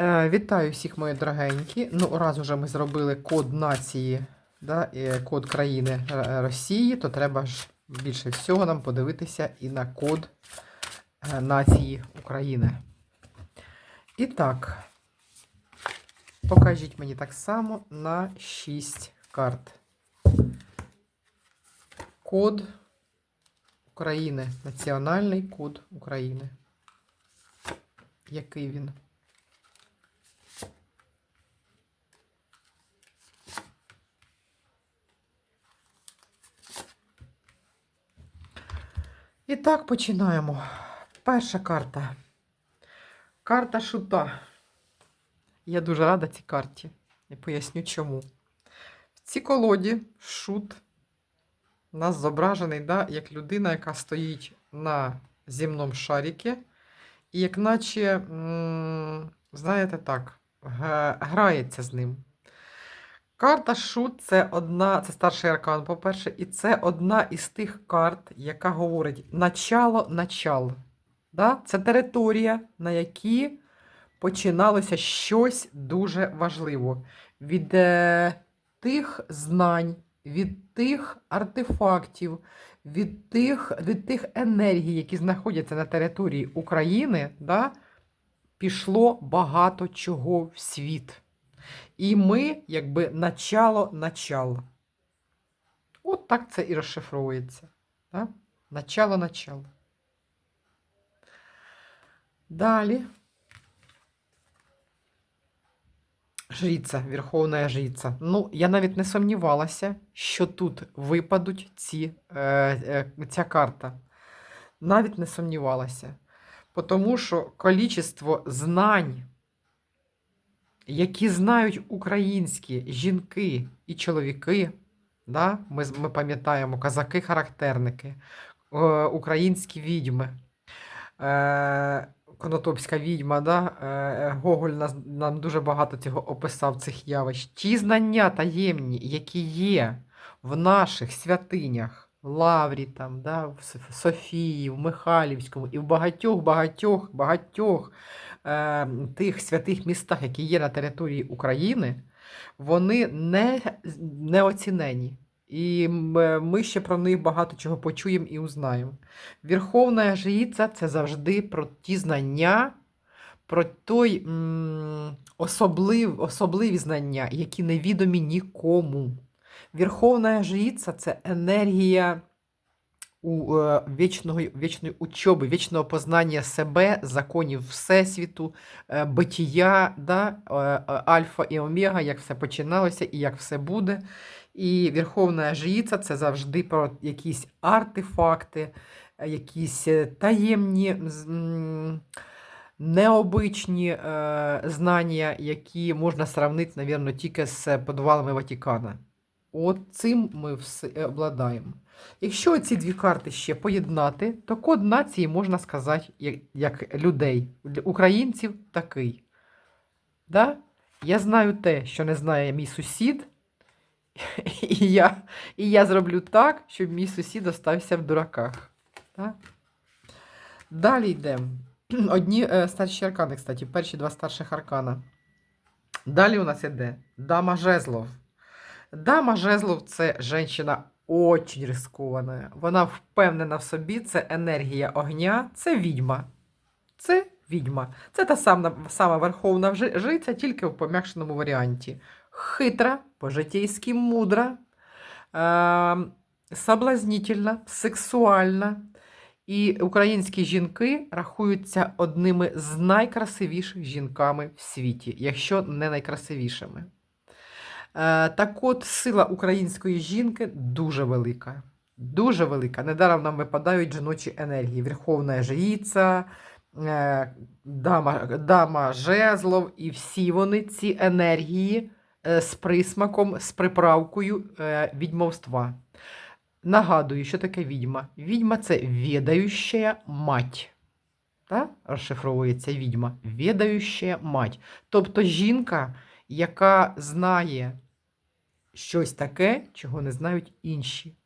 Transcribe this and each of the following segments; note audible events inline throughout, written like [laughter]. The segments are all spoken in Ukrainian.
Е, Вітаю всіх, мої дорогенькі. Ну, раз уже ми зробили код нації, да, код країни е, Росії, то треба ж більше всього нам подивитися і на код е, нації України. І так, покажіть мені так само на 6 карт. Код України. Національний код України. Який він? І так починаємо. Перша карта. Карта шута. Я дуже рада цій карті. Я поясню чому. В цій колоді шут у нас зображений да, як людина, яка стоїть на земному шаріки, і як наче, знаєте так, грається з ним. Карта Шут це одна, це старший аркан, по-перше, і це одна із тих карт, яка говорить начало начал. Да? Це територія, на якій починалося щось дуже важливо. Від е, тих знань, від тих артефактів, від тих, від тих енергій, які знаходяться на території України, да? пішло багато чого в світ. І ми, якби начало начало. От так це і розшифровується. Да? Начало начало. Далі. Жриця, Верховна Жриця. Ну, я навіть не сумнівалася, що тут випадуть ці, е, е, ця карта. Навіть не сумнівалася. Тому що кількість знань, які знають українські жінки і чоловіки, да? ми, ми пам'ятаємо казаки-характерники, е, українські відьми, е, Конотопська відьма, да? е, Гоголь нам дуже багато цього описав цих явищ. Ті знання таємні, які є в наших святинях, Лаврі, там, да? в Софії, в Михайлівському і в багатьох, багатьох, багатьох е, тих святих містах, які є на території України, вони не, не оцінені. І ми ще про них багато чого почуємо і узнаємо. Верховна жриця це завжди про ті знання, про той м, особлив, особливі знання, які невідомі нікому. Верховна жриця це енергія у е, вічного, вічної учоби, вічного познання себе, законів Всесвіту, е, битія, да, е, альфа і омега, як все починалося і як все буде. І Верховна Жриця це завжди про якісь артефакти, якісь таємні, необичні е, знання, які можна сравнити, мабуть, тільки з підвалами Ватикана. От цим ми все обладаємо. Якщо ці дві карти ще поєднати, то код нації можна сказати як людей, українців такий. Да? Я знаю те, що не знає мій сусід, [laughs] і я, і я зроблю так, щоб мій сусід остався в дураках. Да? Далі йдемо. [clears throat] Одні е, старші аркани, кстати, перші два старших аркана. Далі у нас іде Дама Жезлов. Дама Жезлов це жінка очень рискована. Вона впевнена в собі, це енергія огня, це відьма. Це відьма. Це та сама, сама верховна жриця, тільки в пом'якшеному варіанті. Хитра, по-житейськи мудра, е- соблазнительна, сексуальна. І українські жінки рахуються одними з найкрасивіших жінками в світі, якщо не найкрасивішими. Е, так от, сила української жінки дуже велика. Дуже велика. Недаром нам випадають жіночі енергії. Верховна жриця, е, дама, дама жезлов, і всі вони ці енергії е, з присмаком, з приправкою відьмовства. Нагадую, що таке відьма. Відьма це відающа мать. Та? Розшифровується відьма. Відающа мать. Тобто жінка, яка знає щось таке, чого не знають інші,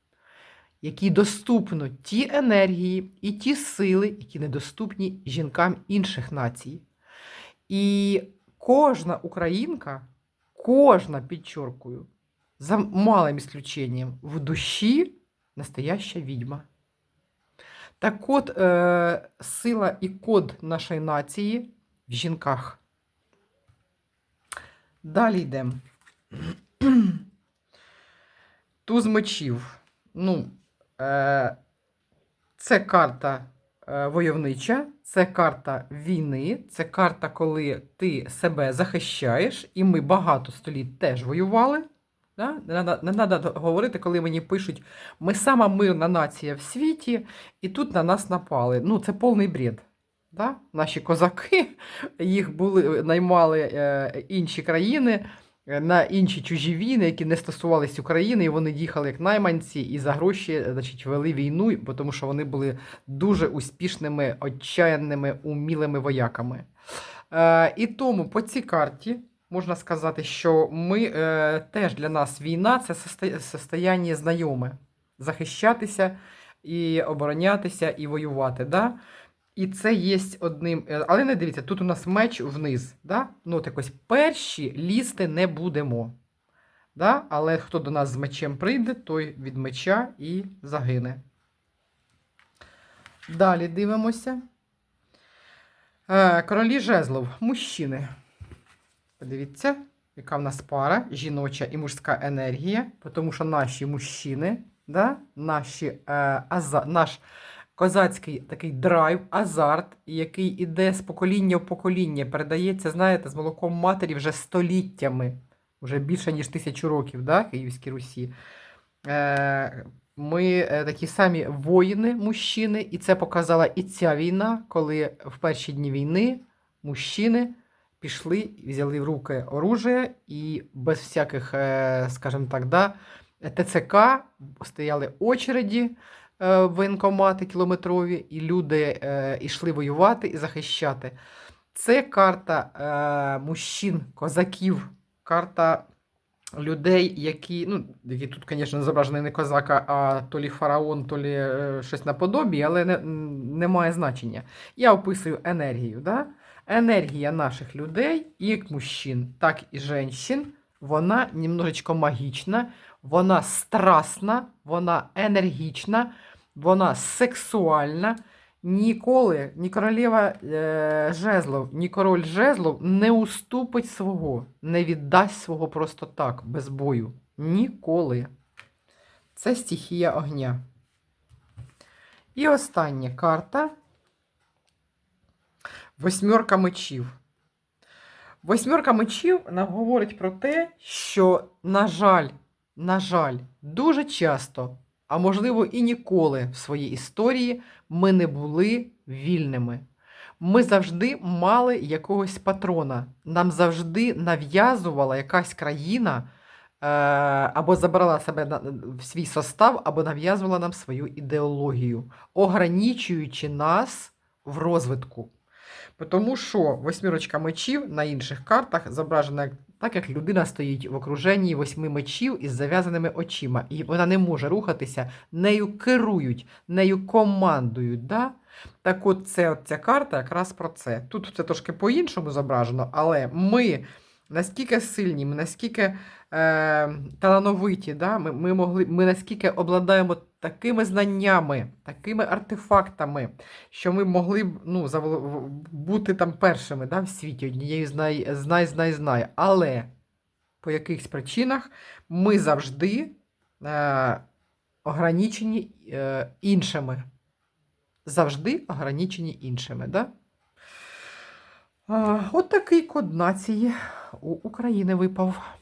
якій доступно ті енергії і ті сили, які недоступні жінкам інших націй. І кожна українка, кожна, підчоркую, за малим исключением, в душі настояща відьма. Так от, е, сила і код нашої нації в жінках. Далі йдемо. [clears throat] Туз мечів. Ну, е, це карта е, войовнича, це карта війни, це карта, коли ти себе захищаєш, і ми багато століть теж воювали. Да? Не треба говорити, коли мені пишуть, ми сама мирна нація в світі, і тут на нас напали. Ну, це повний бред. Да? Наші козаки, їх були, наймали е, інші країни е, на інші чужі війни, які не стосувались України, і вони їхали як найманці і за гроші значить, вели війну, тому що вони були дуже успішними, отчаянними, умілими вояками. Е, і тому по цій карті можна сказати, що ми е, теж для нас війна це состояння знайоме. Захищатися і оборонятися, і воювати. Да? І це є одним. е, Але не дивіться, тут у нас меч вниз. Да? Ну, от якось перші лізти не будемо. Да? Але хто до нас з мечем прийде, той від меча і загине. Далі дивимося. Е, Королі жезлов, мужчини. Подивіться, яка в нас пара, жіноча і мужська енергія, тому що наші мужчини, да, наші, е, аза, наш козацький такий драйв, азарт, який іде з покоління в покоління, передається, знаєте, з молоком матері вже століттями, вже більше ніж тисячу років, да, Київській Русі. Е, ми е, такі самі воїни, мужчини, і це показала і ця війна, коли в перші дні війни мужчини пішли, взяли в руки оружие і без всяких, е, скажімо так, да, ТЦК стояли очереді воєнкомати кілометрові, і люди е, йшли воювати і захищати. Це карта е, мужчин, козаків, карта людей, які, ну, які тут, звісно, зображений не козака, а то лі фараон, то лі е, щось наподобі, але не, не має значення. Я описую енергію. Да? Енергія наших людей, як мужчин, так і жінчин, вона немножечко магічна, вона страсна, вона енергічна, вона сексуальна. Ніколи ні королева е, жезлов, ні король жезлов не уступить свого, не віддасть свого просто так, без бою. Ніколи. Це стихія огня. І остання карта. Восьмерка мечів. Восьмерка мечів нам говорить про те, що, на жаль, на жаль, дуже часто, а можливо і ніколи в своїй історії ми не були вільними. Ми завжди мали якогось патрона. Нам завжди нав'язувала якась країна е, або забрала себе в свій состав, або нав'язувала нам свою ідеологію, ограничуючи нас в розвитку. Тому що восьмірочка мечів на інших картах зображена так, як людина стоїть в окруженні восьми мечів із зав'язаними очима, і вона не може рухатися, нею керують, нею командують. Да? Так от це, ця карта якраз про це. Тут це трошки по-іншому зображено, але ми наскільки сильні, ми наскільки е, талановиті, да? ми, ми, могли, ми наскільки обладаємо такими знаннями, такими артефактами, що ми могли б ну, бути там першими да, в світі, однією з най, знай, знай, знай. Але по якихось причинах ми завжди е, ограничені е, іншими. Завжди ограничені іншими. Да? А, от такий код нації у України випав.